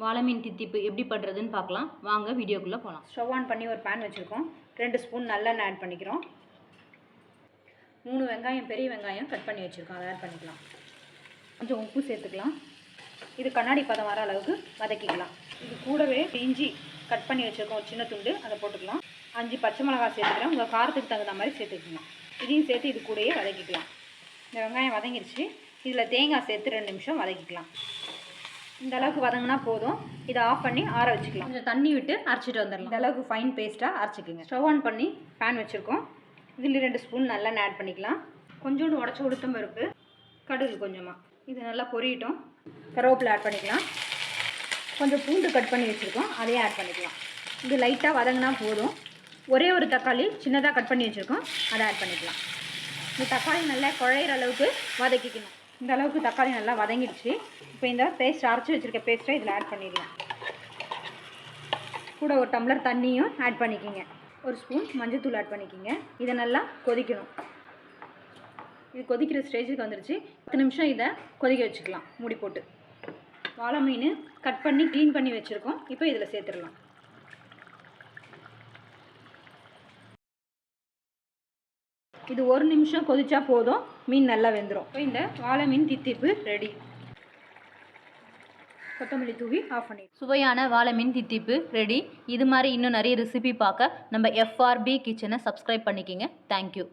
வாழை மீன் தித்திப்பு எப்படி பண்ணுறதுன்னு பார்க்கலாம். வாங்க வீடியோக்குள்ளே போகலாம் ஸ்டவ் ஆன் பண்ணி ஒரு பேன் வச்சுருக்கோம். ரெண்டு ஸ்பூன் நல்லெண்ணெய் ஆட் பண்ணிக்கிறோம். மூணு வெங்காயம் பெரிய வெங்காயம் கட் பண்ணி வச்சுருக்கோம். அதை ஆட் பண்ணிக்கலாம். கொஞ்சம் உப்பு சேர்த்துக்கலாம். இது கண்ணாடி பதம் வர அளவுக்கு வதக்கிக்கலாம். இது கூடவே இஞ்சி கட் பண்ணி வச்சுருக்கோம். சின்ன துண்டு அதை போட்டுக்கலாம். அஞ்சு பச்சை மிளகாய் சேர்த்துக்கிறேன். உங்கள் காரத்துக்கு தகுந்த மாதிரி சேர்த்துக்கணும் இதையும் சேர்த்து இது கூடயே வதக்கிக்கலாம். இந்த வெங்காயம் வதங்கிடுச்சு இதில் தேங்காய் சேர்த்து ரெண்டு நிமிஷம் வதக்கிக்கலாம். இந்த அளவுக்கு வதங்கினா போதும். இதை ஆஃப் பண்ணி ஆற வச்சுக்கலாம். கொஞ்சம் தண்ணி விட்டு அரைச்சிட்டு வந்துடலாம். இந்த அளவுக்கு ஃபைன் பேஸ்ட்டாக அரைச்சிக்கோங்க. ஸ்டவ் ஆன் பண்ணி பேன் வச்சுருக்கோம். இதில் ரெண்டு ஸ்பூன் நல்லெண்ணெய் ஆட் பண்ணிக்கலாம். கொஞ்சோண்டு உடச்சி உளுத்தம் பருப்பு கடுகு கொஞ்சமாக இது நல்லா பொரியட்டும். கருவேப்பிலை ஆட் பண்ணிக்கலாம். கொஞ்சம் பூண்டு கட் பண்ணி வச்சுருக்கோம். அதையும் ஆட் பண்ணிக்கலாம். இது லைட்டாக வதங்கினா போதும். ஒரே ஒரு தக்காளி சின்னதாக கட் பண்ணி வச்சுருக்கோம். அதை ஆட் பண்ணிக்கலாம். இந்த தக்காளி நல்லா குழையிற அளவுக்கு வதக்கிக்கணும். இந்த அளவுக்கு தக்காளி நல்லா வதங்கிடுச்சு. இப்போ இந்த பேஸ்ட் அரைச்சி வச்சுருக்க பேஸ்ட்டை இதில் ஆட் பண்ணிடலாம். கூட ஒரு டம்ளர் தண்ணியும் ஆட் பண்ணிக்கிங்க. ஒரு ஸ்பூன் மஞ்சத்தூள் ஆட் பண்ணிக்கிங்க. இதை நல்லா கொதிக்கணும். இது கொதிக்கிற ஸ்டேஜுக்கு வந்துருச்சு. பத்து நிமிஷம் இதை கொதிக்க வச்சுக்கலாம். மூடி போட்டு. வாழை மீன் கட் பண்ணி க்ளீன் பண்ணி வச்சுருக்கோம். இப்போ இதில் சேர்த்துடலாம். இது ஒரு நிமிஷம் கொதிச்சா போதும். மீன் நல்லா வெந்துடும் இப்போ இந்த வாழை மீன் தித்திப்பு ரெடி கொத்தமல்லி தூவி ஆஃப் பண்ணி சுவையான வாழை மீன் தித்திப்பு ரெடி இது மாதிரி இன்னும் நிறைய ரெசிபி பார்க்க நம்ம எஃப்ஆர்பி கிச்சனை சப்ஸ்கிரைப் பண்ணிக்கிங்க. தேங்க்யூ